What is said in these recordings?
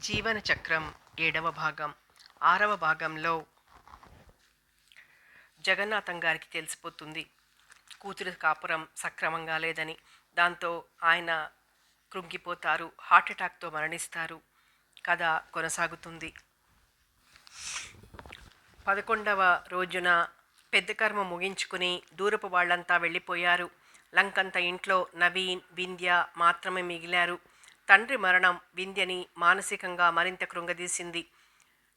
జీవన చక్రం ఏడవ భాగం. ఆరవ భాగంలో జగన్నాథం గారికి తెలిసిపోతుంది. కూతురు కాపురం సక్రమంగా లేదని. దాంతో ఆయన కృంగిపోతారు హార్ట్ అటాక్తో మరణిస్తారు. కథ కొనసాగుతుంది. పదకొండవ రోజున పెద్ద కర్మ ముగించుకుని దూరపు వాళ్ళంతా వెళ్ళిపోయారు. లంకంత ఇంట్లో నవీన్ వింధ్య మాత్రమే మిగిలారు. తండ్రి మరణం వింధ్యని మానసికంగా మరింత కృంగదీసింది.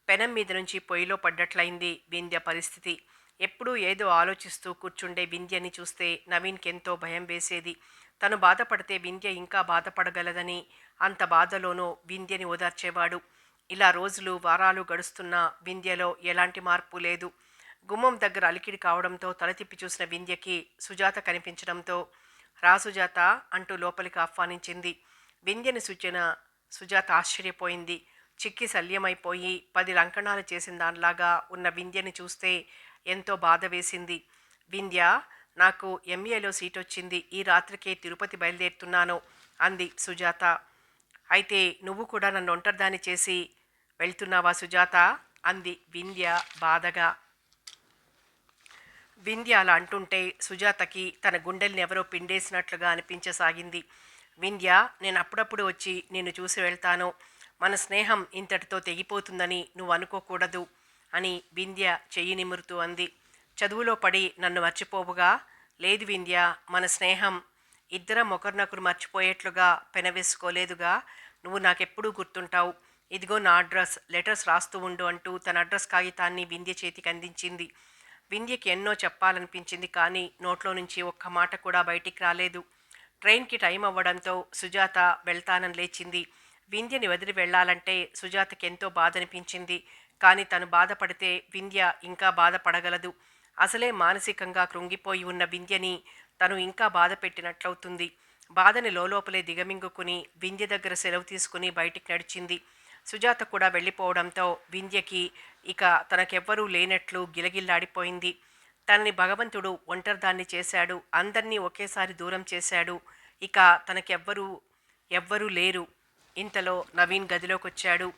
పెనం మీద నుంచి పొయ్యిలో పడ్డట్లయింది వింధ్య పరిస్థితి. ఎప్పుడూ ఏదో ఆలోచిస్తూ కూర్చుండే వింధ్యని చూస్తే నవీన్కి ఎంతో భయం వేసేది. తను బాధపడితే వింధ్య ఇంకా బాధపడగలదని అంత బాధలోనూ వింధ్యని ఓదార్చేవాడు. ఇలా రోజులు వారాలు గడుస్తున్న వింధ్యలో ఎలాంటి మార్పు లేదు. గుమ్మం దగ్గర అలికిడి కావడంతో తల తిప్పి చూసిన వింధ్యకి సుజాత కనిపించడంతో రా సుజాత అంటూ లోపలికి ఆహ్వానించింది. వింధ్యని సూచన సుజాత ఆశ్చర్యపోయింది. చిక్కి శల్యమైపోయి పది లంకణాలు చేసిన దానిలాగా ఉన్న వింధ్యని చూస్తే ఎంతో బాధ వేసింది. వింధ్య నాకు ఎంఏలో సీట్ వచ్చింది ఈ రాత్రికే తిరుపతి బయలుదేరుతున్నాను అంది సుజాత. అయితే నువ్వు కూడా నన్ను ఒంటరిదాన్ని చేసి వెళ్తున్నావా సుజాత? అంది వింధ్య బాధగా. వింధ్య అలా అంటుంటే సుజాతకి తన గుండెల్ని ఎవరో పిండేసినట్లుగా అనిపించసాగింది. వింధ్య నేను అప్పుడప్పుడు వచ్చి నిన్ను చూసి వెళ్తాను. మన స్నేహం ఇంతటితో తెగిపోతుందని నువ్వు అనుకోకూడదు అని వింధ్య చెయ్యి నిమురుతూ అంది. చదువులో పడి నన్ను మర్చిపోవుగా? లేదు వింధ్య మన స్నేహం ఇద్దరం ఒకరినొకరు మర్చిపోయేట్లుగా పెనవేసుకోలేదుగా? నువ్వు నాకెప్పుడూ గుర్తుంటావు. ఇదిగో నా అడ్రస్ లెటర్స్ రాస్తూ ఉండు అంటూ తన అడ్రస్ కాగితాన్ని వింధ్య చేతికి అందించింది. వింధ్యకి ఎన్నో చెప్పాలనిపించింది కానీ నోట్లో నుంచి ఒక్క మాట కూడా బయటికి రాలేదు. ట్రైన్కి టైం అవ్వడంతో సుజాత వెళ్తానని లేచింది. వింధ్యని వదిలి వెళ్ళాలంటే సుజాతకి ఎంతో బాధ అనిపించింది కానీ తను బాధపడితే వింధ్య ఇంకా బాధపడగలదు. అసలే మానసికంగా కృంగిపోయి ఉన్న వింధ్యని తను ఇంకా బాధ పెట్టినట్లవుతుంది బాధని లోపలే దిగమింగుకుని వింధ్య దగ్గర సెలవు తీసుకుని బయటికి నడిచింది. సుజాత కూడా వెళ్ళిపోవడంతో వింధ్యకి ఇక తనకెవ్వరూ లేనట్లు గిలగిల్లాడిపోయింది. తనని భగవంతుడు ఒంటరిదాన్ని చేశాడు. అందరినీ ఒకేసారి దూరం చేశాడు. ఇక తనకెవ్వరూ ఎవ్వరూ లేరు. ఇంతలో నవీన్ గదిలోకి వచ్చాడు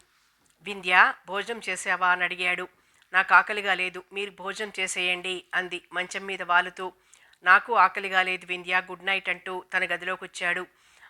వింధ్య భోజనం చేసావా? అని అడిగాడు. నాకు ఆకలిగా లేదు. మీరు భోజనం చేసేయండి అంది మంచం మీద వాలుతూ. నాకు ఆకలిగా లేదు వింధ్య. గుడ్ నైట్ అంటూ తన గదిలోకి వచ్చాడు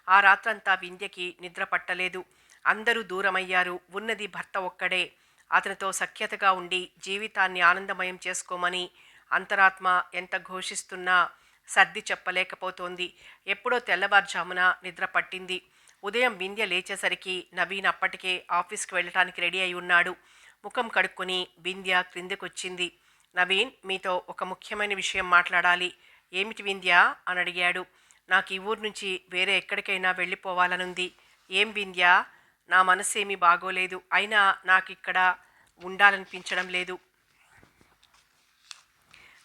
ఆ రాత్రంతా వింధ్యకి నిద్ర పట్టలేదు. అందరూ దూరమయ్యారు. ఉన్నది భర్త ఒక్కడే. అతనితో సఖ్యతగా ఉండి జీవితాన్ని ఆనందమయం చేసుకోమని అంతరాత్మ ఎంత ఘోషిస్తున్నా సర్ది చెప్పలేకపోతోంది. ఎప్పుడో తెల్లవారుజామున నిద్ర పట్టింది. ఉదయం వింధ్య లేచేసరికి నవీన్ అప్పటికే ఆఫీస్కి వెళ్ళటానికి రెడీ అయి ఉన్నాడు. ముఖం కడుక్కొని వింధ్య క్రిందకొచ్చింది. నవీన్ మీతో ఒక ముఖ్యమైన విషయం మాట్లాడాలి. ఏమిటి వింధ్య? అని అడిగాడు. నాకు ఈ ఊరు నుంచి వేరే ఎక్కడికైనా వెళ్ళిపోవాలనుంది. ఏం వింధ్య? నా మనసేమీ బాగోలేదు. అయినా నాకు ఇక్కడ ఉండాలనిపించడం లేదు.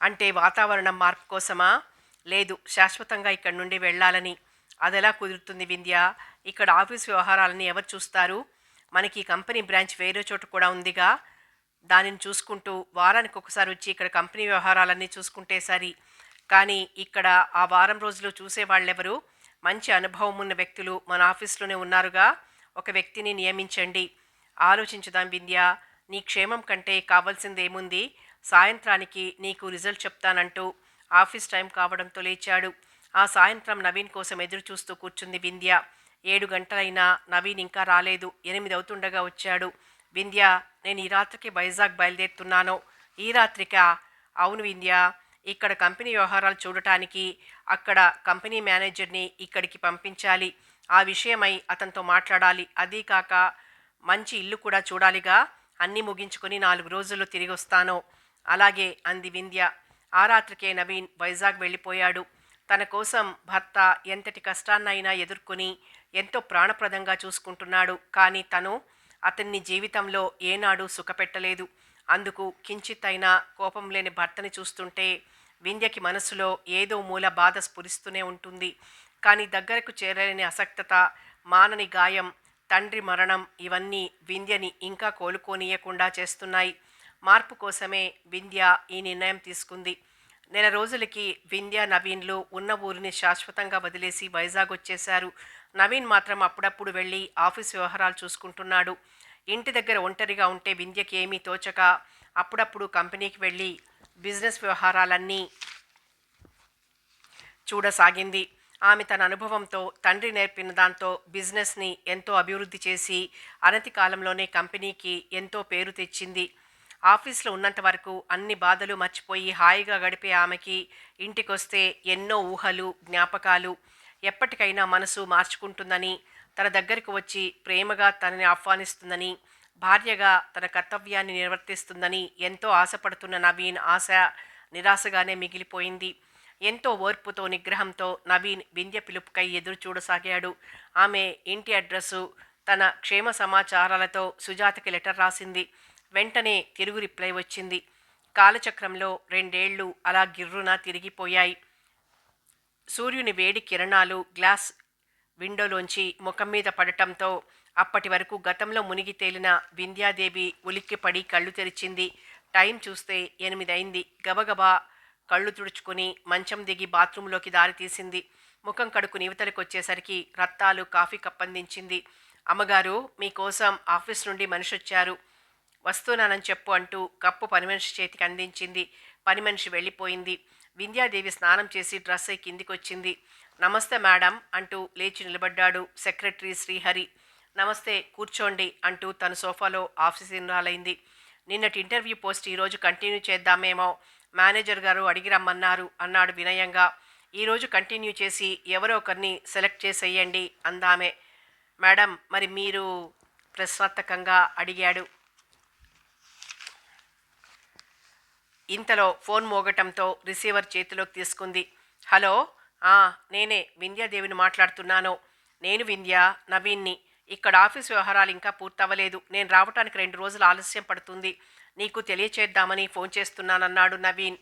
అంటే వాతావరణం మార్పు కోసమా? లేదు శాశ్వతంగా ఇక్కడి నుండి వెళ్ళాలని. అదెలా కుదురుతుంది వింధ్య? ఇక్కడ ఆఫీస్ వ్యవహారాలని ఎవరు చూస్తారు? మనకి కంపెనీ బ్రాంచ్ వేరే చోట కూడా ఉందిగా. దానిని చూసుకుంటూ వారానికి ఒకసారి వచ్చి ఇక్కడ కంపెనీ వ్యవహారాలన్నీ చూసుకుంటే సరి. కానీ ఇక్కడ ఆ వారం రోజులు చూసేవాళ్ళెవరు? మంచి అనుభవం ఉన్న వ్యక్తులు మన ఆఫీస్లోనే ఉన్నారుగా. ఒక వ్యక్తిని నియమించండి. ఆలోచించుదాం వింధ్య. నీ క్షేమం కంటే కావాల్సిందేముంది? సాయంత్రానికి నీకు రిజల్ట్ చెప్తానంటూ ఆఫీస్ టైం కావడంతో లేచాడు. ఆ సాయంత్రం నవీన్ కోసం ఎదురు చూస్తూ కూర్చుంది వింధ్య. ఏడు గంటలైనా నవీన్ ఇంకా రాలేదు. ఎనిమిది అవుతుండగా వచ్చాడు. వింధ్య నేను ఈ రాత్రికి వైజాగ్ బయలుదేరుతున్నాను. ఈ రాత్రిక? అవును వింధ్య. ఇక్కడ కంపెనీ వ్యవహారాలు చూడటానికి అక్కడ కంపెనీ మేనేజర్ని ఇక్కడికి పంపించాలి. ఆ విషయమై అతనితో మాట్లాడాలి. అదీ కాక మంచి ఇల్లు కూడా చూడాలిగా. అన్నీ ముగించుకొని నాలుగు రోజుల్లో తిరిగి వస్తాను అలాగే అంది వింధ్య. ఆ రాత్రికే నవీన్ వైజాగ్ వెళ్ళిపోయాడు. తన కోసం భర్త ఎంతటి కష్టాన్నైనా ఎదుర్కొని ఎంతో ప్రాణప్రదంగా చూసుకుంటున్నాడు. కానీ తను అతన్ని జీవితంలో ఏనాడు సుఖపెట్టలేదు. అందుకు కించిత్ కోపం లేని భర్తని చూస్తుంటే వింధ్యకి మనసులో ఏదో మూల బాధ స్ఫురిస్తూనే ఉంటుంది. కానీ దగ్గరకు చేరలేని అసక్తత మానని గాయం తండ్రి మరణం ఇవన్నీ వింధ్యని ఇంకా కోలుకోనీయకుండా చేస్తున్నాయి. మార్పు కోసమే వింధ్య ఈ నిర్ణయం తీసుకుంది. నెల రోజులకి వింధ్య నవీన్లు ఉన్న ఊరిని శాశ్వతంగా వదిలేసి వైజాగ్ వచ్చేశారు. నవీన్ మాత్రం అప్పుడప్పుడు వెళ్ళి ఆఫీస్ వ్యవహారాలు చూసుకుంటున్నాడు. ఇంటి దగ్గర ఒంటరిగా ఉంటే వింధ్యకి ఏమీ తోచక అప్పుడప్పుడు కంపెనీకి వెళ్ళి బిజినెస్ వ్యవహారాలన్నీ చూడసాగింది. ఆమె తన అనుభవంతో తండ్రి నేర్పిన దాంతో బిజినెస్ని ఎంతో అభివృద్ధి చేసి అనతి కాలంలోనే కంపెనీకి ఎంతో పేరు తెచ్చింది. ఆఫీస్లో ఉన్నంత వరకు అన్ని బాధలు మర్చిపోయి హాయిగా గడిపే ఆమెకి ఇంటికొస్తే ఎన్నో ఊహలు జ్ఞాపకాలు ఎప్పటికైనా మనసు మార్చుకుంటుందని తన దగ్గరికి వచ్చి ప్రేమగా తనని ఆహ్వానిస్తుందని భార్యగా తన కర్తవ్యాన్ని నిర్వర్తిస్తుందని ఎంతో ఆశపడుతున్న నవీన్ ఆశ నిరాశగానే మిగిలిపోయింది. ఎంతో ఓర్పుతో నిగ్రహంతో నవీన్ వింధ్య పిలుపుకై ఎదురు చూడసాగాడు. ఆమె ఇంటి అడ్రస్సు తన క్షేమ సమాచారాలతో సుజాతకి లెటర్ రాసింది. వెంటనే తిరుగు రిప్లై వచ్చింది. కాలచక్రంలో రెండేళ్ళు అలా గిర్రున తిరిగిపోయాయి. సూర్యుని వేడి కిరణాలు గ్లాస్ విండోలోంచి ముఖం మీద పడటంతో అప్పటి వరకు గతంలో మునిగి తేలిన వింధ్యాదేవి ఉలిక్కిపడి కళ్ళు తెరిచింది. టైం చూస్తే ఎనిమిదైంది. గబగబా కళ్ళు తుడుచుకుని మంచం దిగి బాత్రూంలోకి దారి తీసింది. ముఖం కడుకు యువతలకు వచ్చేసరికి రత్తాలు కాఫీ కప్పందించింది. అమ్మగారు మీకోసం ఆఫీస్ నుండి మనిషి వచ్చారు వస్తున్నానని చెప్పు అంటూ కప్పు పని మనిషి చేతికి అందించింది. పని మనిషి వెళ్ళిపోయింది. వింధ్యాదేవి స్నానం చేసి డ్రెస్ అయి కిందికొచ్చింది. నమస్తే మేడం అంటూ లేచి నిలబడ్డాడు సెక్రటరీ శ్రీహరి. నమస్తే కూర్చోండి అంటూ తన సోఫాలో ఆఫీస్ ఇన్వాలైంది నిన్నటి ఇంటర్వ్యూ పోస్ట్ ఈరోజు కంటిన్యూ చేద్దామేమో మేనేజర్ గారు అడిగి రమ్మన్నారు అన్నాడు వినయంగా. ఈరోజు కంటిన్యూ చేసి ఎవరో ఒకరిని సెలెక్ట్ చేసేయండి అందామే. మేడం మరి మీరు ప్రశ్నార్థకంగా అడిగాడు. ఇంతలో ఫోన్ మోగటంతో రిసీవర్ చేతిలోకి తీసుకుంది. హలో ఆ నేనే వింధ్యాదేవిని మాట్లాడుతున్నాను. నేను వింధ్య నవీన్ని. ఇక్కడ ఆఫీస్ వ్యవహారాలు ఇంకా పూర్తవ్వలేదు. నేను రావటానికి రెండు రోజులు ఆలస్యం పడుతుంది. నీకు తెలియచేద్దామని ఫోన్ చేస్తున్నానన్నాడు నవీన్.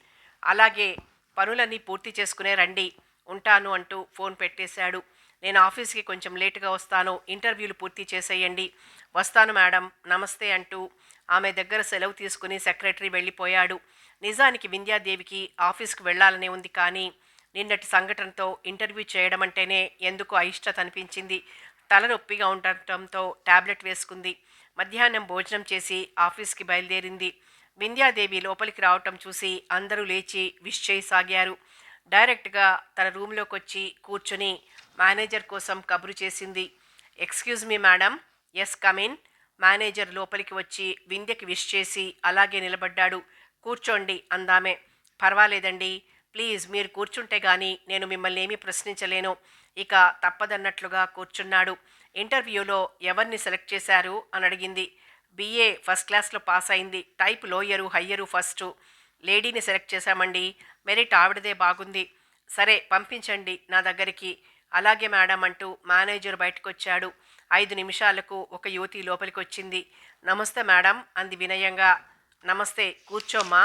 అలాగే పనులన్నీ పూర్తి చేసుకునే రండి. ఉంటాను అంటూ ఫోన్ పెట్టేశాడు. నేను ఆఫీస్కి కొంచెం లేటుగా వస్తాను. ఇంటర్వ్యూలు పూర్తి చేసేయండి. వస్తాను మేడం. నమస్తే అంటూ ఆమె దగ్గర సెలవు తీసుకుని సెక్రటరీ వెళ్ళిపోయాడు. నిజానికి వింధ్యాదేవికి ఆఫీస్కి వెళ్ళాలనే ఉంది కానీ నిన్నటి సంఘటనతో ఇంటర్వ్యూ చేయడం అంటేనే ఎందుకు అయిష్టత అనిపించింది. తలనొప్పిగా ఉండటంతో టాబ్లెట్ వేసుకుంది. మధ్యాహ్నం భోజనం చేసి ఆఫీస్కి బయలుదేరింది. వింధ్యాదేవి లోపలికి రావటం చూసి అందరూ లేచి విష్ చేయసాగారు. డైరెక్ట్గా తన రూమ్లోకి వచ్చి కూర్చుని మేనేజర్ కోసం కబురు చేసింది. Excuse me madam. Yes come in manager లోపలికి వచ్చి వింధ్యకి విష్ చేసి అలాగే నిలబడ్డాడు. కూర్చోండి అందామే. పర్వాలేదండి. ప్లీజ్ మీరు కూర్చుంటే కానీ నేను మిమ్మల్ని ఏమీ ప్రశ్నించలేను. ఇక తప్పదన్నట్లుగా కూర్చున్నాడు. ఇంటర్వ్యూలో ఎవరిని సెలెక్ట్ చేశారు అని అడిగింది. బీఏ ఫస్ట్ క్లాస్లో పాస్ అయింది. Type lower higher first. లేడీని సెలెక్ట్ చేశామండి. మెరిట్ ఆవిడదే బాగుంది. సరే పంపించండి నా దగ్గరికి. అలాగే మేడం అంటూ మేనేజర్ బయటకొచ్చాడు. ఐదు నిమిషాలకు ఒక యువతి లోపలికి వచ్చింది నమస్తే మేడం అంది వినయంగా. నమస్తే కూర్చోమ్మా.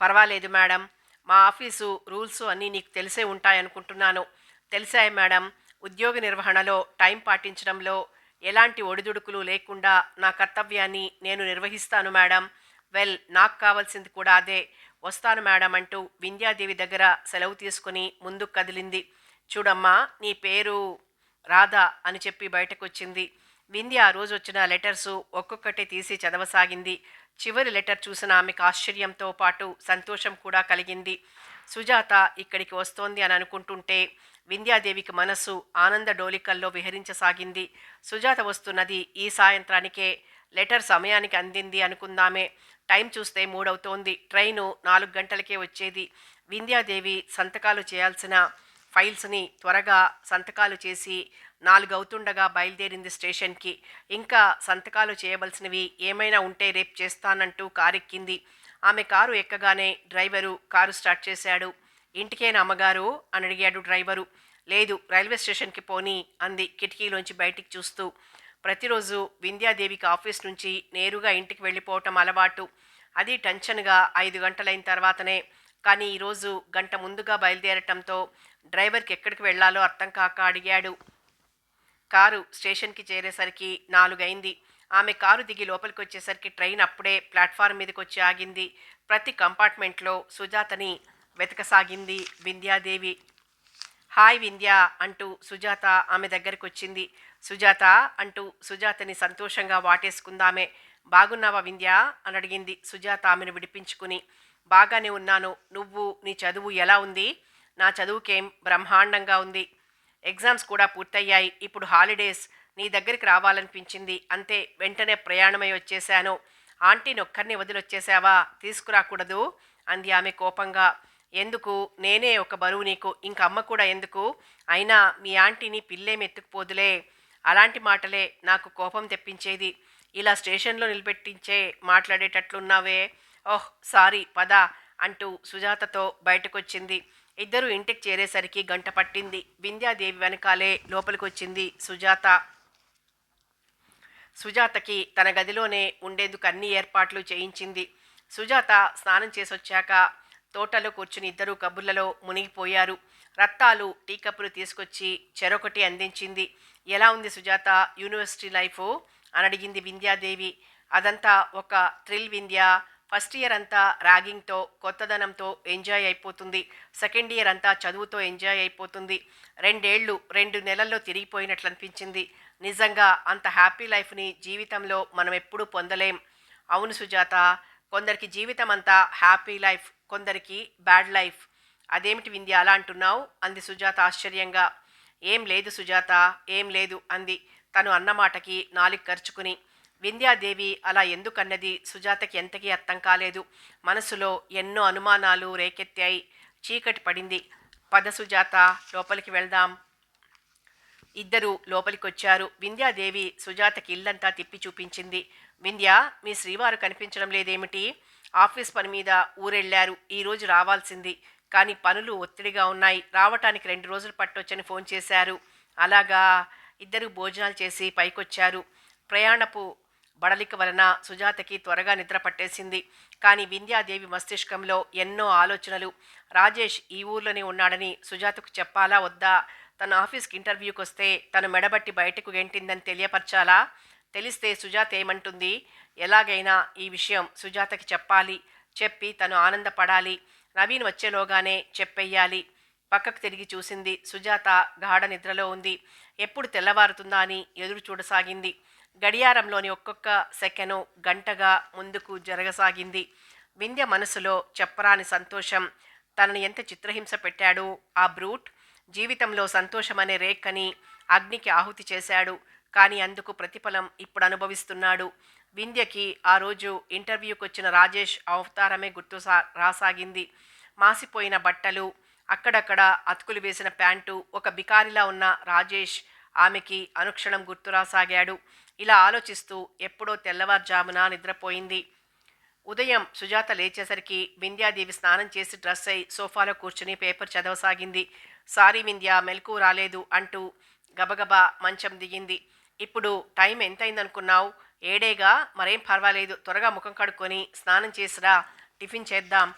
పర్వాలేదు మేడం మా ఆఫీసు రూల్స్ అన్నీ నీకు తెలిసే ఉంటాయనుకుంటున్నాను. తెలిసాయి మేడం ఉద్యోగ నిర్వహణలో టైం పాటించడంలో ఎలాంటి ఒడిదుడుకులు లేకుండా నా కర్తవ్యాన్ని నేను నిర్వహిస్తాను మేడం. వెల్ నాకు కావాల్సింది కూడా అదే. వస్తాను మేడం అంటూ వింధ్యాదేవి దగ్గర సెలవు తీసుకుని ముందుకు కదిలింది. చూడమ్మా నీ పేరు రాధా అని చెప్పి బయటకొచ్చింది. వింది ఆ రోజు వచ్చిన లెటర్సు ఒక్కొక్కటి తీసి చదవసాగింది. చివరి లెటర్ చూసిన ఆమెకు ఆశ్చర్యంతో పాటు సంతోషం కూడా కలిగింది. సుజాత ఇక్కడికి వస్తోంది అని అనుకుంటుంటే వింధ్యాదేవికి మనస్సు ఆనంద డోలికల్లో విహరించసాగింది. సుజాత వస్తున్నది ఈ సాయంత్రానికే. లెటర్ సమయానికి అందింది అనుకుందామే. టైం చూస్తే మూడవుతోంది. ట్రైను నాలుగు గంటలకే వచ్చేది. వింధ్యాదేవి సంతకాలు చేయాల్సిన ఫైల్స్ని త్వరగా సంతకాలు చేసి నాలుగు అవుతుండగా బయలుదేరింది స్టేషన్కి. ఇంకా సంతకాలు చేయవలసినవి ఏమైనా ఉంటే రేపు చేస్తానంటూ కారెక్కింది. ఆమె కారు ఎక్కగానే డ్రైవరు కారు స్టార్ట్ చేశాడు. ఇంటికేనా అమ్మగారు? అని అడిగాడు డ్రైవరు. లేదు రైల్వే స్టేషన్కి పోని అంది కిటికీలోంచి బయటికి చూస్తూ. ప్రతిరోజు వింధ్యాదేవికి ఆఫీస్ నుంచి నేరుగా ఇంటికి వెళ్ళిపోవటం అలవాటు. అది టెన్షన్గా ఐదు గంటలైన తర్వాతనే. కానీ ఈరోజు గంట ముందుగా బయలుదేరటంతో డ్రైవర్కి ఎక్కడికి వెళ్ళాలో అర్థం కాక అడిగాడు. కారు స్టేషన్కి చేరేసరికి నాలుగైంది. ఆమె కారు దిగి లోపలికి వచ్చేసరికి ట్రైన్ అప్పుడే ప్లాట్ఫారం మీదకి వచ్చి ఆగింది. ప్రతి కంపార్ట్మెంట్లో సుజాతని వెతకసాగింది వింధ్యాదేవి. హాయ్ వింధ్య అంటూ సుజాత ఆమె దగ్గరికి వచ్చింది సుజాత అంటూ సుజాతని సంతోషంగా వాటేసుకుందామే. బాగున్నావా వింధ్య? అని అడిగింది సుజాత ఆమెను విడిపించుకుని. బాగానే ఉన్నాను. నువ్వు నీ చదువు ఎలా ఉంది? నా చదువుకేం బ్రహ్మాండంగా ఉంది. ఎగ్జామ్స్ కూడా పూర్తయ్యాయి. ఇప్పుడు హాలిడేస్. నీ దగ్గరికి రావాలనిపించింది. అంతే. వెంటనే ప్రయాణమై వచ్చేశాను. ఆంటీని ఒక్కరిని వదిలొచ్చేసావా? తీసుకురాకూడదు అంది ఆమె కోపంగా. ఎందుకు? నేనే ఒక బరువు నీకు. ఇంక అమ్మ కూడా ఎందుకు? అయినా మీ ఆంటీని పిల్లేం ఎత్తుకుపోదులే. అలాంటి మాటలే నాకు కోపం తెప్పించేది. ఇలా స్టేషన్లో నిలబెట్టించే మాట్లాడేటట్లున్నావే? ఓహ్ సారీ పద అంటూ సుజాతతో బయటకొచ్చింది. ఇద్దరు ఇంటికి చేరేసరికి గంట పట్టింది. వింధ్యాదేవి వెనకాలే లోపలికొచ్చింది సుజాత. సుజాతకి తన గదిలోనే ఉండేందుకు అన్ని ఏర్పాట్లు చేయించింది. సుజాత స్నానం చేసొచ్చాక తోటలో కూర్చుని ఇద్దరు కబుర్లలో మునిగిపోయారు. రత్తాలు టీ కప్పులు తీసుకొచ్చి చెరొకటి అందించింది. ఎలా ఉంది సుజాత? University life? అని అడిగింది వింధ్యాదేవి. అదంతా ఒక థ్రిల్ వింధ్య? ఫస్ట్ ఇయర్ అంతా ర్యాగింగ్తో కొత్తదనంతో ఎంజాయ్ అయిపోతుంది. సెకండ్ ఇయర్ అంతా చదువుతో ఎంజాయ్ అయిపోతుంది. రెండేళ్ళు రెండు నెలల్లో తిరిగిపోయినట్లు అనిపించింది. నిజంగా అంత హ్యాపీ లైఫ్ని జీవితంలో మనం ఎప్పుడూ పొందలేం. అవును సుజాత కొందరికి జీవితం అంతా హ్యాపీ లైఫ్ కొందరికి బ్యాడ్ లైఫ్. అదేమిటి వింది అలా అంటున్నావు? అంది సుజాత ఆశ్చర్యంగా. ఏం లేదు సుజాత ఏం లేదు అంది తను అన్నమాటకి నాలుగు ఖర్చుకుని వింధ్యాదేవి అలా ఎందుకన్నది సుజాతకి ఎంతకీ అర్థం కాలేదు. మనసులో ఎన్నో అనుమానాలు రేకెత్తాయి. చీకటి పడింది. పద సుజాత లోపలికి వెళ్దాం. ఇద్దరు లోపలికొచ్చారు. వింధ్యాదేవి సుజాతకి ఇల్లంతా తిప్పి చూపించింది. వింధ్య మీ శ్రీవారు కనిపించడం లేదేమిటి? ఆఫీస్ పని మీద ఊరెళ్ళారు. ఈరోజు రావాల్సింది. కానీ పనులు ఒత్తిడిగా ఉన్నాయి. రావటానికి రెండు రోజులు పట్టొచ్చని ఫోన్ చేశారు. అలాగా ఇద్దరు భోజనాలు చేసి పైకొచ్చారు. ప్రయాణపు బడలిక వలన సుజాతకి త్వరగా నిద్ర పట్టేసింది. కానీ వింధ్యాదేవి మస్తిష్కంలో ఎన్నో ఆలోచనలు. రాజేష్ ఈ ఊర్లోనే ఉన్నాడని సుజాతకు చెప్పాలా వద్దా? తన ఆఫీస్కి ఇంటర్వ్యూకి వస్తే తను మెడబట్టి బయటకు గెంటిందని తెలియపరచాలా? తెలిస్తే సుజాత ఏమంటుంది? ఎలాగైనా ఈ విషయం సుజాతకి చెప్పాలి. చెప్పి తను ఆనందపడాలి. నవీన్ వచ్చేలోగానే చెప్పెయ్యాలి. పక్కకు తిరిగి చూసింది సుజాత గాఢ నిద్రలో ఉంది. ఎప్పుడు తెల్లవారుతుందా అని ఎదురు చూడసాగింది గడియారంలోని ఒక్కొక్క సెకను గంటగా ముందుకు జరగసాగింది. వింధ్య మనసులో చెప్పరాని సంతోషం. తనని ఎంత చిత్రహింస పెట్టాడు. ఆ బ్రూట్ జీవితంలో సంతోషమనే రేక్కని అగ్నికి ఆహుతి చేశాడు. కానీ అందుకు ప్రతిఫలం ఇప్పుడు అనుభవిస్తున్నాడు. వింధ్యకి ఆ రోజు ఇంటర్వ్యూకి వచ్చిన రాజేష్ అవతారమే గుర్తు సా- రాసాగింది. మాసిపోయిన బట్టలు అక్కడక్కడ అతుకులు వేసిన ప్యాంటు ఒక బికారిలా ఉన్న రాజేష్ ఆమెకి అనుక్షణం గుర్తురాసాగాడు ఇలా ఆలోచిస్తూ ఎప్పుడో తెల్లవారుజామున నిద్రపోయింది. ఉదయం సుజాత లేచేసరికి వింధ్యాదేవి స్నానం చేసి డ్రెస్ అయి సోఫాలో కూర్చుని పేపర్ చదవసాగింది. సారీ వింధ్య మెలకు రాలేదు అంటూ గబగబా మంచం దిగింది. ఇప్పుడు టైం ఎంతైందనుకున్నావు? ఏడేగా? మరేం పర్వాలేదు. త్వరగా ముఖం కడుక్కొని స్నానం చేసిరా. టిఫిన్ చేద్దాం.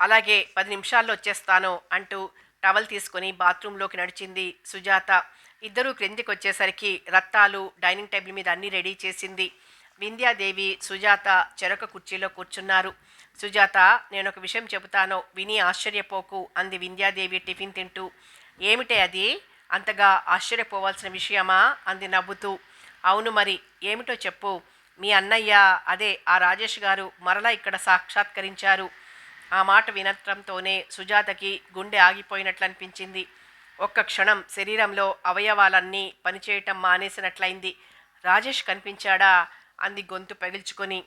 అలాగే పది నిమిషాల్లో వచ్చేస్తాను అంటూ టవల్ తీసుకొని బాత్రూంలోకి నడిచింది సుజాత. ఇద్దరూ క్రిందికి వచ్చేసరికి రత్తాలు డైనింగ్ టేబుల్ మీద అన్నీ రెడీ చేసింది. వింధ్యాదేవి సుజాత చెరక కుర్చీలో కూర్చున్నారు. సుజాత నేను ఒక విషయం చెబుతాను విని ఆశ్చర్యపోకు అంది వింధ్యాదేవి టిఫిన్ తింటూ. ఏమిటే అది? అంతగా ఆశ్చర్యపోవాల్సిన విషయమా? అంది నవ్వుతూ. అవును మరి ఏమిటో చెప్పు. మీ అన్నయ్య అదే ఆ రాజేష్ గారు మరలా ఇక్కడ సాక్షాత్కరించారు. ఆ మాట వినటంతోనే సుజాతకి గుండె ఆగిపోయినట్లు అనిపించింది ఒక్క క్షణం శరీరంలో అవయవాలన్నీ పనిచేయటం మానేసినట్లయింది. రాజేష్ కనిపించాడా? అంది గొంతు పగిల్చుకొని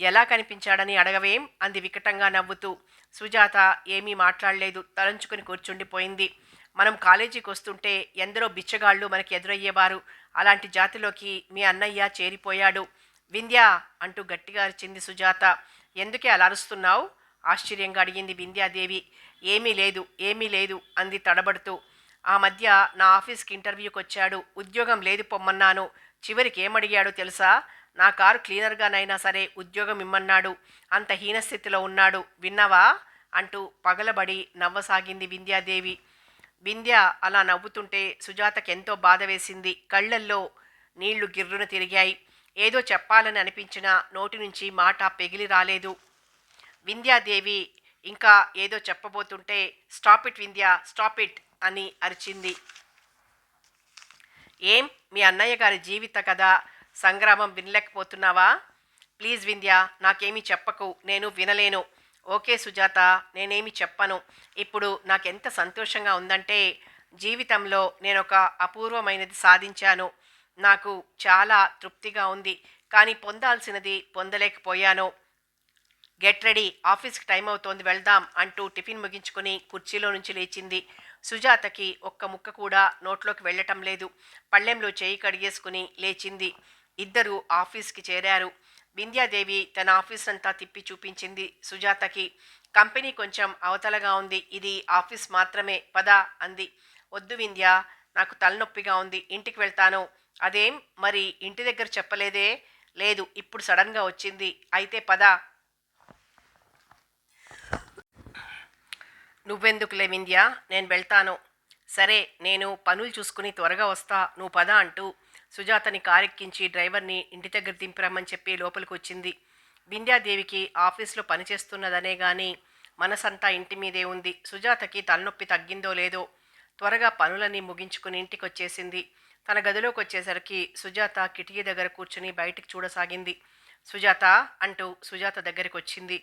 ఎలా కనిపించాడని అడగవేం? అంది వికటంగా నవ్వుతూ. సుజాత ఏమీ మాట్లాడలేదు. తలంచుకుని కూర్చుండిపోయింది. మనం కాలేజీకి వస్తుంటే ఎందరో బిచ్చగాళ్ళు మనకి ఎదురయ్యేవారు. అలాంటి జాతిలోకి మీ అన్నయ్య చేరిపోయాడు. వింధ్య అంటూ గట్టిగా అరిచింది సుజాత. ఎందుకే అలా అరుస్తున్నావు? ఆశ్చర్యంగా అడిగింది వింధ్యాదేవి. ఏమీ లేదు ఏమీ లేదు అంది తడబడుతూ. ఆ మధ్య నా ఆఫీస్కి ఇంటర్వ్యూకి వచ్చాడు ఉద్యోగం లేదు పొమ్మన్నాను. చివరికి ఏమడిగాడో తెలుసా? నా కారు క్లీనర్గానైనా సరే ఉద్యోగం ఇమ్మన్నాడు. అంత హీనస్థితిలో ఉన్నాడు. విన్నావా? అంటూ పగలబడి నవ్వసాగింది వింధ్యాదేవి. వింధ్య అలా నవ్వుతుంటే సుజాతకి ఎంతో బాధ వేసింది. కళ్ళల్లో నీళ్ళు గిర్రున తిరిగాయి. ఏదో చెప్పాలని అనిపించినా నోటి నుంచి మాట పెగిలి రాలేదు. వింధ్యాదేవి ఇంకా ఏదో చెప్పబోతుంటే stop it Vindhya stop it అని అరిచింది. ఏం? మీ అన్నయ్య గారి జీవిత కథ సంగ్రామం వినలేకపోతున్నావా? ప్లీజ్ వింధ్య నాకేమీ చెప్పకు నేను వినలేను. ఓకే సుజాత నేనేమి చెప్పను. ఇప్పుడు నాకెంత సంతోషంగా ఉందంటే జీవితంలో నేను ఒక అపూర్వమైనది సాధించాను. నాకు చాలా తృప్తిగా ఉంది. కానీ పొందాల్సినది పొందలేకపోయాను. గెట్ రెడీ ఆఫీస్కి టైం అవుతోంది వెళ్దాం అంటూ టిఫిన్ ముగించుకుని కుర్చీలో నుంచి లేచింది. సుజాతకి ఒక్క ముక్క కూడా నోట్లోకి వెళ్ళటం లేదు. పళ్ళెంలో చేయి కడిగేసుకుని లేచింది. ఇద్దరు ఆఫీస్కి చేరారు. వింధ్యాదేవి తన ఆఫీస్ అంతా తిప్పి చూపించింది సుజాతకి. కంపెనీ కొంచెం అవతలగా ఉంది. ఇది ఆఫీస్ మాత్రమే పద అంది. వద్దు వింధ్య నాకు తలనొప్పిగా ఉంది. ఇంటికి వెళ్తాను. అదేం మరి ఇంటి దగ్గర చెప్పలేదే? లేదు ఇప్పుడు సడన్గా వచ్చింది. అయితే పద. నువ్వెందుకు వింధ్య? నేను వెళ్తాను. సరే నేను పనులు చూసుకుని త్వరగా వస్తా. నువ్వు పద అంటూ సుజాతని కారెక్కించి డ్రైవర్ని ఇంటి దగ్గర దింపిరమ్మని చెప్పి లోపలికి వచ్చింది వింధ్యాదేవికి ఆఫీస్లో పనిచేస్తున్నదనే గాని మనసంతా ఇంటి మీదే ఉంది. సుజాతకి తలనొప్పి తగ్గిందో లేదో త్వరగా పనులన్నీ ముగించుకుని ఇంటికి వచ్చేసింది తన గదిలోకి వచ్చేసరికి సుజాత కిటికీ దగ్గర కూర్చుని బయటికి చూడసాగింది. సుజాత అంటూ సుజాత దగ్గరికి వచ్చింది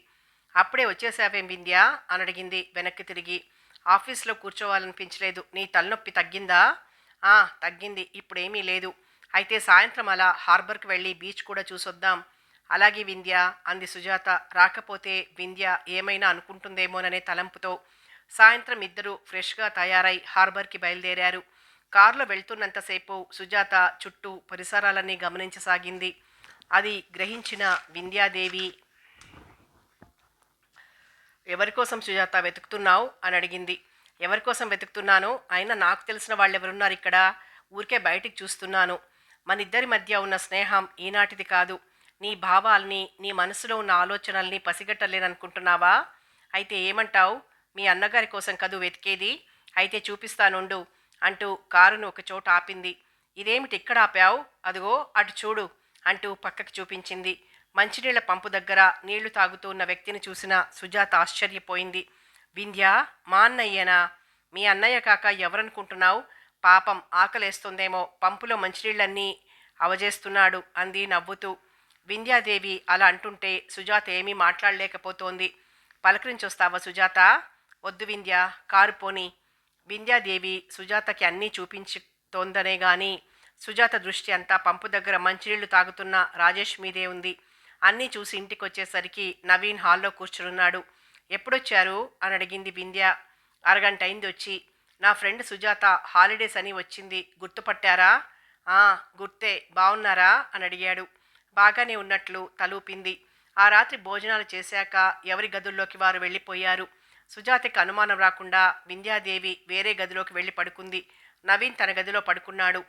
అప్పుడే వచ్చేసావేం వింధ్యా? అని అడిగింది. వెనక్కి తిరిగి. ఆఫీస్లో కూర్చోవాలనిపించలేదు. నీ తలనొప్పి తగ్గిందా? ఆ తగ్గింది. ఇప్పుడేమీ లేదు. అయితే సాయంత్రం అలా హార్బర్కి వెళ్ళి బీచ్ కూడా చూసొద్దాం. అలాగే వింధ్య అంది సుజాత. రాకపోతే వింధ్య ఏమైనా అనుకుంటుందేమోననే తలంపుతో. సాయంత్రం ఇద్దరూ ఫ్రెష్గా తయారై హార్బర్కి బయలుదేరారు. కారులో వెళ్తున్నంతసేపు సుజాత చుట్టూ పరిసరాలన్నీ గమనించసాగింది. అది గ్రహించిన వింధ్యాదేవి ఎవరి కోసం సుజాత వెతుకుతున్నావు అని అడిగింది. ఎవరి కోసం వెతుకుతున్నాను అయినా నాకు తెలిసిన వాళ్ళు ఎవరున్నారు ఇక్కడ? ఊరికే బయటికి చూస్తున్నాను. మన ఇద్దరి మధ్య ఉన్న స్నేహం ఈనాటిది కాదు. నీ భావాల్ని నీ మనసులో ఉన్న ఆలోచనల్ని పసిగట్టలేననుకుంటున్నావా? అయితే ఏమంటావు? మీ అన్నగారి కోసం కదూ వెతికేది? అయితే చూపిస్తానుండు అంటూ కారును ఒక చోట ఆపింది. ఇదేమిటి ఇక్కడ ఆపావు? అదిగో అటు చూడు అంటూ పక్కకి చూపించింది. మంచినీళ్ళ పంపు దగ్గర నీళ్ళు తాగుతూ ఉన్న వ్యక్తిని చూసిన సుజాత ఆశ్చర్యపోయింది. వింధ్య మా అన్నయ్యనా? మీ అన్నయ్య కాక ఎవరనుకుంటున్నావు? పాపం ఆకలేస్తుందేమో పంపులో మంచినీళ్ళన్నీ అవజేస్తున్నాడు అంది నవ్వుతూ. వింధ్యాదేవి అలా అంటుంటే సుజాత ఏమీ మాట్లాడలేకపోతోంది. పలకరించొస్తావా సుజాత? వద్దు వింధ్య కారు పోని. వింధ్యాదేవి సుజాతకి అన్నీ చూపించుతోందనే గాని సుజాత దృష్టి అంతా పంపు దగ్గర మంచినీళ్ళు తాగుతున్న రాజేష్ మీదే ఉంది. అన్నీ చూసి ఇంటికి వచ్చేసరికి నవీన్ హాల్లో కూర్చున్నాడు ఎప్పుడొచ్చారు? అని అడిగింది వింధ్య. అరగంట అయింది వచ్చి నా ఫ్రెండ్ సుజాత హాలిడేస్ అని వచ్చింది. గుర్తుపట్టారా? ఆ గుర్తే. బాగున్నారా అని అడిగాడు. బాగానే ఉన్నట్లు తలూపింది. ఆ రాత్రి భోజనాలు చేశాక ఎవరి గదుల్లోకి వారు వెళ్ళిపోయారు. సుజాతకి అనుమానం రాకుండా వింధ్యాదేవి వేరే గదిలోకి వెళ్ళి పడుకుంది. నవీన్ తన గదిలో పడుకున్నాడు.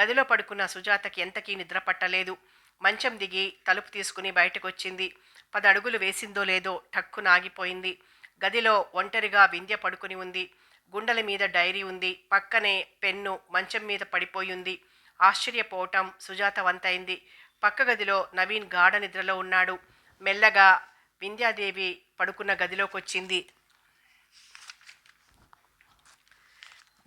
గదిలో పడుకున్న సుజాతకి ఎంతకీ నిద్ర పట్టలేదు. మంచం దిగి తలుపు తీసుకుని బయటకొచ్చింది. పది అడుగులు వేసిందో లేదో టక్కు ఆగిపోయింది. గదిలో ఒంటరిగా వింధ్య పడుకుని ఉంది. గుండెల మీద డైరీ ఉంది. పక్కనే పెన్ను మంచం మీద పడిపోయి ఉంది. ఆశ్చర్యపోవటం సుజాత వంతైంది పక్క గదిలో నవీన్ గాఢ నిద్రలో ఉన్నాడు. మెల్లగా వింధ్యాదేవి పడుకున్న గదిలోకొచ్చింది.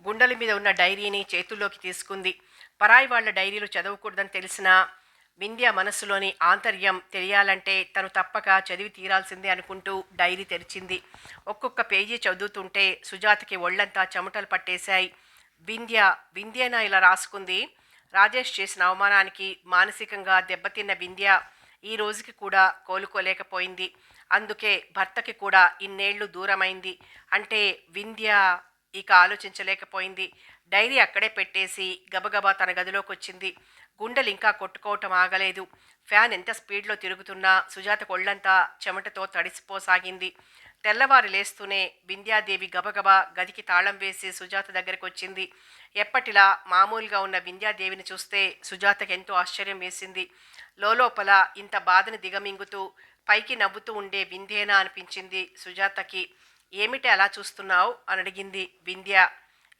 గుండెల మీద ఉన్న డైరీని చేతుల్లోకి తీసుకుంది. పరాయి వాళ్ళ డైరీలు చదవకూడదని తెలిసినా వింధ్య మనసులోని ఆంతర్యం తెలియాలంటే తను తప్పక చదివి తీరాల్సిందే అనుకుంటూ డైరీ తెరిచింది. ఒక్కొక్క పేజీ చదువుతుంటే సుజాతకి ఒళ్ళంతా చెమటలు పట్టేశాయి. వింధ్య వింధ్యనా ఇలా రాసుకుంది? రాజేష్ చేసిన అవమానానికి మానసికంగా దెబ్బతిన్న వింధ్య ఈ రోజుకి కూడా కోలుకోలేకపోయింది. అందుకే భర్తకి కూడా ఇన్నేళ్ళు దూరమైంది. అంటే వింధ్య ఇక ఆలోచించలేకపోయింది. డైరీ అక్కడే పెట్టేసి గబగబా తన గదిలోకి వచ్చింది గుండెలు ఇంకా కొట్టుకోవటం ఆగలేదు. ఫ్యాన్ ఎంత స్పీడ్లో తిరుగుతున్నా సుజాత కొళ్ళంతా చెమటతో తడిసిపోసాగింది. తెల్లవారు లేస్తూనే వింధ్యాదేవి గబగబా గదికి తాళం వేసి సుజాత దగ్గరికి వచ్చింది ఎప్పటిలా మామూలుగా ఉన్న వింధ్యాదేవిని చూస్తే సుజాతకి ఎంతో ఆశ్చర్యం వేసింది. లోపల ఇంత బాధను దిగమింగుతూ పైకి నవ్వుతూ ఉండే వింధ్యేనా అనిపించింది సుజాతకి. ఏమిటి అలా చూస్తున్నావు? అని అడిగింది వింధ్య.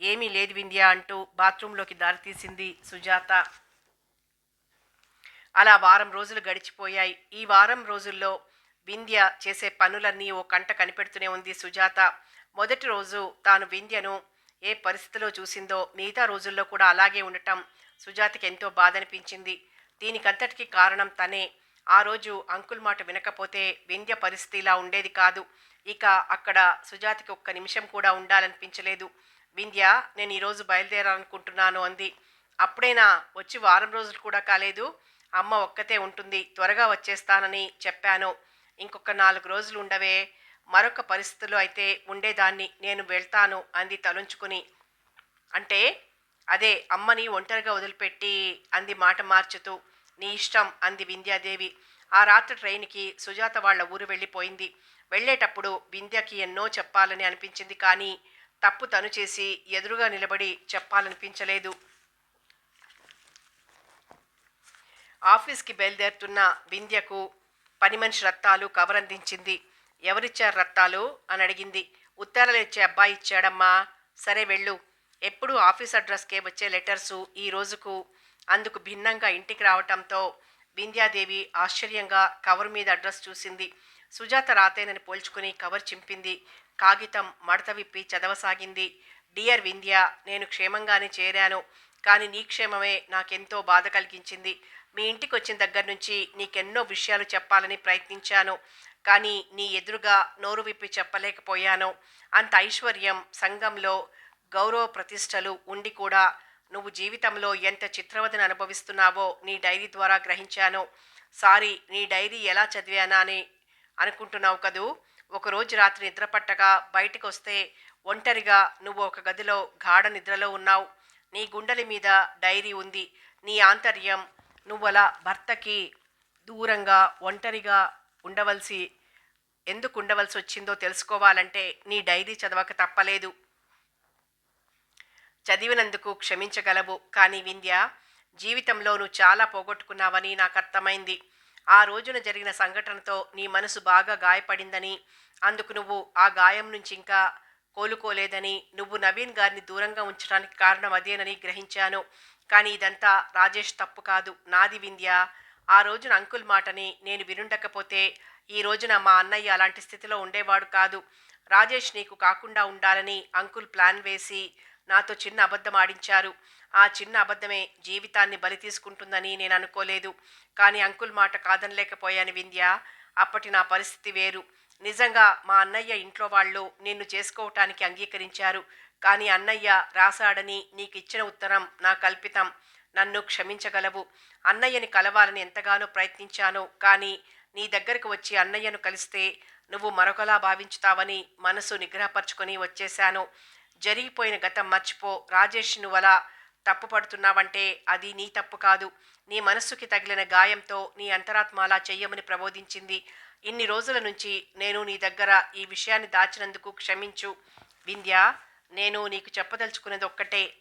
ఏమీ లేదు వింధ్య అంటూ బాత్రూంలోకి దారితీసింది సుజాత. అలా వారం రోజులు గడిచిపోయాయి. ఈ వారం రోజుల్లో వింధ్య చేసే పనులన్నీ ఓ కంట కనిపెడుతూనే ఉంది సుజాత. మొదటి రోజు తాను వింధ్యను ఏ పరిస్థితిలో చూసిందో మిగతా రోజుల్లో కూడా అలాగే ఉండటం సుజాతకి ఎంతో బాధ అనిపించింది దీనికంతటికి కారణం తనే. ఆ రోజు అంకుల్ మాట వినకపోతే వింధ్య పరిస్థితి ఇలా ఉండేది కాదు. ఇక అక్కడ సుజాతకి ఒక్క నిమిషం కూడా ఉండాలనిపించలేదు. వింధ్య నేను ఈరోజు బయలుదేరాలనుకుంటున్నాను అంది. అప్పుడైనా? వచ్చి వారం రోజులు కూడా కాలేదు. అమ్మ ఒక్కతే ఉంటుంది త్వరగా వచ్చేస్తానని చెప్పాను. ఇంకొక నాలుగు రోజులు ఉండవే మరొక పరిస్థితిలో అయితే ఉండేదాన్ని నేను వెళ్తాను అంది తలుంచుకుని. అంటే అదే అమ్మని ఒంటరిగా వదిలిపెట్టి అంది మాట మార్చుతూ. నీ ఇష్టం అంది వింధ్యాదేవి. ఆ రాత్రి ట్రైన్కి సుజాత వాళ్ళ ఊరు వెళ్ళిపోయింది. వెళ్ళేటప్పుడు వింధ్యకి ఎన్నో చెప్పాలని అనిపించింది కానీ తప్పు తను చేసి ఎదురుగా నిలబడి చెప్పాలనిపించలేదు. ఆఫీస్కి బయలుదేరుతున్న వింధ్యకు పని మనిషి రత్తాలు కవర్ అందించింది ఎవరిచ్చారు రత్తాలు? అని అడిగింది. ఉత్తరాలు ఇచ్చే అబ్బాయి ఇచ్చాడమ్మా. సరే వెళ్ళు. ఎప్పుడు ఆఫీస్ అడ్రస్కే వచ్చే లెటర్సు ఈ రోజుకు. అందుకు భిన్నంగా ఇంటికి రావటంతో వింధ్యాదేవి ఆశ్చర్యంగా కవర్ మీద అడ్రస్ చూసింది. సుజాత రాతేనని పోల్చుకుని కవర్ చింపింది. కాగితం మడత విప్పి చదవసాగింది. డియర్ వింధ్య నేను క్షేమంగానే చేరాను. కానీ నీ క్షేమమే నాకెంతో బాధ కలిగించింది. మీ ఇంటికి వచ్చిన దగ్గర నుంచి నీకెన్నో విషయాలు చెప్పాలని ప్రయత్నించాను. కానీ నీ ఎదురుగా నోరు విప్పి చెప్పలేకపోయాను. అంత ఐశ్వర్యం సంఘంలో గౌరవ ప్రతిష్టలు ఉండి కూడా నువ్వు జీవితంలో ఎంత చిత్రవదను అనుభవిస్తున్నావో నీ డైరీ ద్వారా గ్రహించాను. సారీ నీ డైరీ ఎలా చదివానా అని అనుకుంటున్నావు కదూ? ఒకరోజు రాత్రి నిద్రపట్టగా బయటకు వస్తే ఒంటరిగా నువ్వు ఒక గదిలో గాఢ నిద్రలో ఉన్నావు. నీ గుండెల మీద డైరీ ఉంది. నీ ఆంతర్యం నువ్వలా భర్తకి దూరంగా ఒంటరిగా ఉండవలసి ఎందుకు ఉండవలసి వచ్చిందో తెలుసుకోవాలంటే నీ డైరీ చదవక తప్పలేదు. చదివినందుకు క్షమించగలవు. కానీ వింధ్య జీవితంలో నువ్వు చాలా పోగొట్టుకున్నావని నాకు అర్థమైంది. ఆ రోజున జరిగిన సంఘటనతో నీ మనసు బాగా గాయపడిందని అందుకు నువ్వు ఆ గాయం నుంచి ఇంకా కోలుకోలేదని నువ్వు నవీన్ గారిని దూరంగా ఉంచడానికి కారణం అదేనని గ్రహించాను. కానీ ఇదంతా రాజేష్ తప్పు కాదు నాది వింధ్య. ఆ రోజున అంకుల్ మాటని నేను వినుండకపోతే ఈ రోజున మా అన్నయ్య అలాంటి స్థితిలో ఉండేవాడు కాదు. రాజేష్ నీకు కాకుండా ఉండాలని అంకుల్ ప్లాన్ వేసి నాతో చిన్న అబద్ధం ఆడించారు. ఆ చిన్న అబద్ధమే జీవితాన్ని బలి తీసుకుంటుందని నేను అనుకోలేదు. కానీ అంకుల్ మాట కాదనలేకపోయాను వింధ్య. అప్పటి నా పరిస్థితి వేరు. నిజంగా మా అన్నయ్య ఇంట్లో వాళ్ళు నిన్ను చేసుకోవటానికి అంగీకరించారు. కానీ అన్నయ్య రాశాడని నీకు ఇచ్చిన ఉత్తరం నా కల్పితం. నన్ను క్షమించగలవు. అన్నయ్యని కలవాలని ఎంతగానో ప్రయత్నించాను కానీ నీ దగ్గరకు వచ్చి అన్నయ్యను కలిస్తే నువ్వు మరొకలా భావించుతావని మనసు నిగ్రహపరుచుకొని వచ్చేశాను. జరిగిపోయిన గతం మర్చిపో. రాజేష్ నువ్వలా తప్పు పడుతున్నావంటే అది నీ తప్పు కాదు. నీ మనస్సుకి తగిలిన గాయంతో నీ అంతరాత్మ అలా చెయ్యమని ప్రబోధించింది. ఇన్ని రోజుల నుంచి నేను నీ దగ్గర ఈ విషయాన్ని దాచినందుకు క్షమించు. వింధ్య? నేను నీకు చెప్పదలుచుకున్నది ఒక్కటే.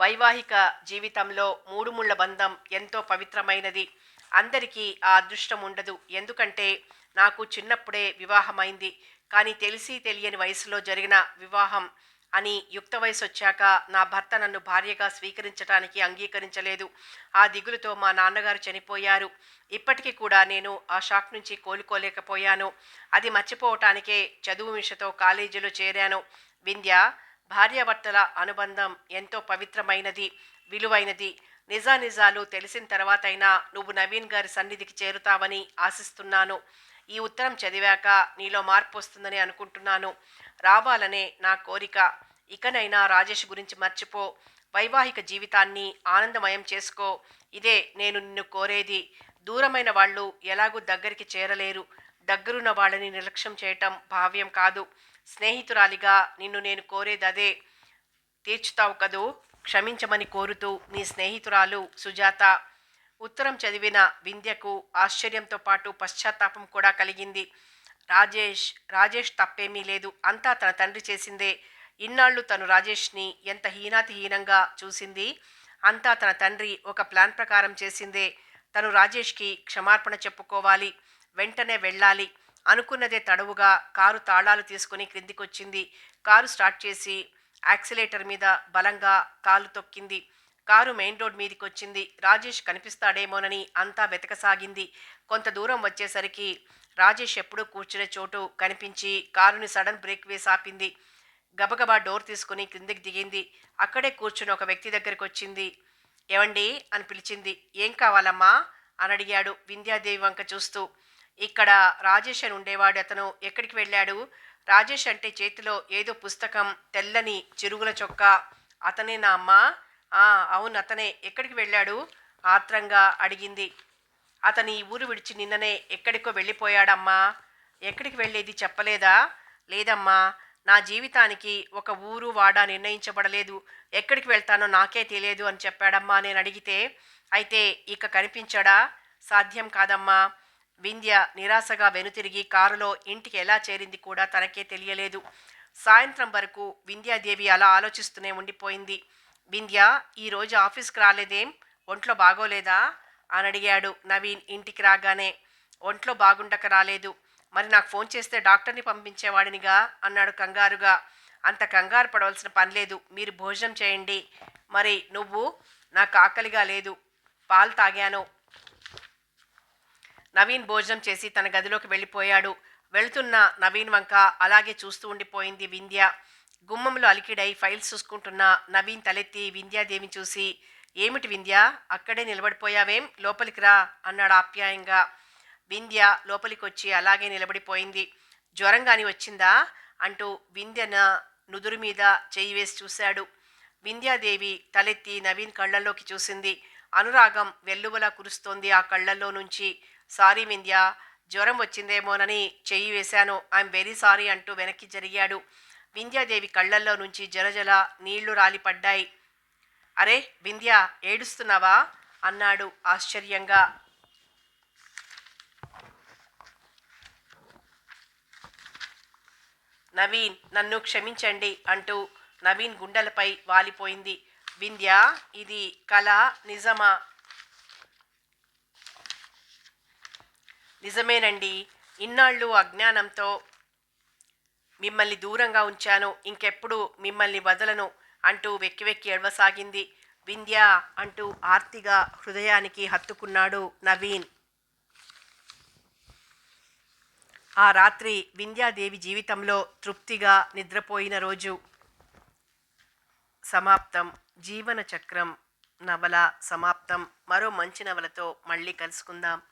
వైవాహిక జీవితంలో మూడు ముళ్ళ బంధం ఎంతో పవిత్రమైనది. అందరికీ ఆ అదృష్టం ఉండదు. ఎందుకంటే నాకు చిన్నప్పుడే వివాహమైంది. కానీ తెలిసి తెలియని వయసులో జరిగిన వివాహం అని యుక్త వయసు వచ్చాక నా భర్త నన్ను భార్యగా స్వీకరించడానికి అంగీకరించలేదు. ఆ దిగులుతో మా నాన్నగారు చనిపోయారు. ఇప్పటికీ కూడా నేను ఆ షాక్ నుంచి కోలుకోలేకపోయాను. అది మర్చిపోవటానికే చదువు మిషతో కాలేజీలో చేరాను. వింధ్య భార్యాభర్తల అనుబంధం ఎంతో పవిత్రమైనది విలువైనది. నిజానిజాలు తెలిసిన తర్వాతైనా నువ్వు నవీన్ గారి సన్నిధికి చేరుతావని ఆశిస్తున్నాను. ఈ ఉత్తరం చదివాక నీలో మార్పు వస్తుందని అనుకుంటున్నాను. రావాలనే నా కోరిక. ఇకనైనా రాజేష్ గురించి మర్చిపో. వైవాహిక జీవితాన్ని ఆనందమయం చేసుకో. ఇదే నేను నిన్ను కోరేది. దూరమైన వాళ్ళు ఎలాగూ దగ్గరికి చేరలేరు. దగ్గరున్న వాళ్ళని నిర్లక్ష్యం చేయటం భావ్యం కాదు. స్నేహితురాలిగా నిన్ను నేను కోరేది అదే తీర్చుతావు కదూ? క్షమించమని కోరుతూ నీ స్నేహితురాలు సుజాత. ఉత్తరం చదివిన వింధ్యకు ఆశ్చర్యంతో పాటు పశ్చాత్తాపం కూడా కలిగింది. రాజేష్ రాజేష్ తప్పేమీ లేదు. అంతా తన తండ్రి చేసిందే. ఇన్నాళ్ళు తను రాజేష్ని ఎంత హీనాతిహీనంగా చూసింది? అంతా తన తండ్రి ఒక ప్లాన్ ప్రకారం చేసిందే. తను రాజేష్కి క్షమార్పణ చెప్పుకోవాలి. వెంటనే వెళ్ళాలి. అనుకున్నదే తడవుగా కారు తాళాలు తీసుకుని క్రిందికొచ్చింది. కారు స్టార్ట్ చేసి యాక్సిలేటర్ మీద బలంగా కాలు తొక్కింది. కారు మెయిన్ రోడ్ మీదకి వచ్చింది రాజేష్ కనిపిస్తాడేమోనని అంతా వెతకసాగింది. కొంత దూరం వచ్చేసరికి రాజేష్ ఎప్పుడూ కూర్చునే చోటు కనిపించి కారుని సడన్ బ్రేక్ వేసి ఆపింది. గబగబా డోర్ తీసుకుని క్రిందికి దిగింది. అక్కడే కూర్చుని ఒక వ్యక్తి దగ్గరికి వచ్చింది. ఏవండి? అని పిలిచింది. ఏం కావాలమ్మా? అని అడిగాడు వింధ్యాదేవి వంక చూస్తూ. ఇక్కడ రాజేష్ అని ఉండేవాడు అతను ఎక్కడికి వెళ్ళాడు? రాజేష్ అంటే చేతిలో ఏదో పుస్తకం తెల్లని చిరుగుల చొక్కా. అతనే నా అమ్మ అవును అతనే. ఎక్కడికి వెళ్ళాడు? ఆత్రంగా అడిగింది. అతని ఈ ఊరు విడిచి నిన్ననే ఎక్కడికో వెళ్ళిపోయాడమ్మా. ఎక్కడికి వెళ్ళేది చెప్పలేదా? లేదమ్మా. నా జీవితానికి ఒక ఊరు వాడా నిర్ణయించబడలేదు. ఎక్కడికి వెళ్తానో నాకే తెలియదు అని చెప్పాడమ్మా నేను అడిగితే అయితే ఇక కనిపించడా? సాధ్యం కాదమ్మా. వింధ్య నిరాశగా వెనుతిరిగి కారులో ఇంటికి ఎలా చేరింది కూడా తనకే తెలియలేదు. సాయంత్రం వరకు వింధ్యాదేవి అలా ఆలోచిస్తూనే ఉండిపోయింది. వింధ్య ఈరోజు ఆఫీస్కి రాలేదేం? ఒంట్లో బాగోలేదా? అని అడిగాడు. నవీన్ ఇంటికి రాగానే ఒంట్లో బాగుండక రాలేదు. మరి నాకు ఫోన్ చేస్తే డాక్టర్ని పంపించేవాడినిగా? అన్నాడు కంగారుగా. అంత కంగారు పడవలసిన పని లేదు. మీరు భోజనం చేయండి. మరి నువ్వు? నాకు ఆకలిగా లేదు. పాలు తాగాను. నవీన్ భోజనం చేసి తన గదిలోకి వెళ్ళిపోయాడు. వెళుతున్న నవీన్ వంక అలాగే చూస్తూ ఉండిపోయింది వింధ్య. గుమ్మంలో అలికిడై ఫైల్స్ చూసుకుంటున్న నవీన్ తలెత్తి వింధ్యాదేవి చూసి ఏమిటి వింధ్య? అక్కడే నిలబడిపోయావేం? లోపలికి రా అన్నాడు ఆప్యాయంగా. వింధ్య లోపలికి వచ్చి అలాగే నిలబడిపోయింది. జ్వరం కానీ వచ్చిందా? అంటూ వింధ్యన నుదురు మీద చెయ్యి వేసి చూశాడు. వింధ్యాదేవి తలెత్తి నవీన్ కళ్ళల్లోకి చూసింది. అనురాగం వెల్లువలా కురుస్తోంది ఆ కళ్ళల్లో నుంచి. సారీ వింధ్య జ్వరం వచ్చిందేమోనని చెయ్యి వేశాను. ఐఎమ్ వెరీ సారీ అంటూ వెనక్కి జరిగాడు. వింధ్యాదేవి కళ్ళల్లో నుంచి జలజల నీళ్ళు రాలిపడ్డాయి. అరే వింధ్య ఏడుస్తున్నావా? అన్నాడు ఆశ్చర్యంగా. నవీన్ నన్ను క్షమించండి అంటూ నవీన్ గుండెలపై వాలిపోయింది. వింధ్య ఇది కళ నిజమా? నిజమేనండి. ఇన్నాళ్ళు అజ్ఞానంతో మిమ్మల్ని దూరంగా ఉంచాను. ఇంకెప్పుడు మిమ్మల్ని వదలను. అంటూ వెక్కి వెక్కి ఎడవసాగింది వింధ్య అంటూ ఆర్తిగా హృదయానికి హత్తుకున్నాడు నవీన్. ఆ రాత్రి వింధ్యాదేవి జీవితంలో తృప్తిగా నిద్రపోయిన రోజు. సమాప్తం. జీవన చక్రం నవల సమాప్తం. మరో మంచి నవలతో మళ్ళీ కలుసుకుందాం.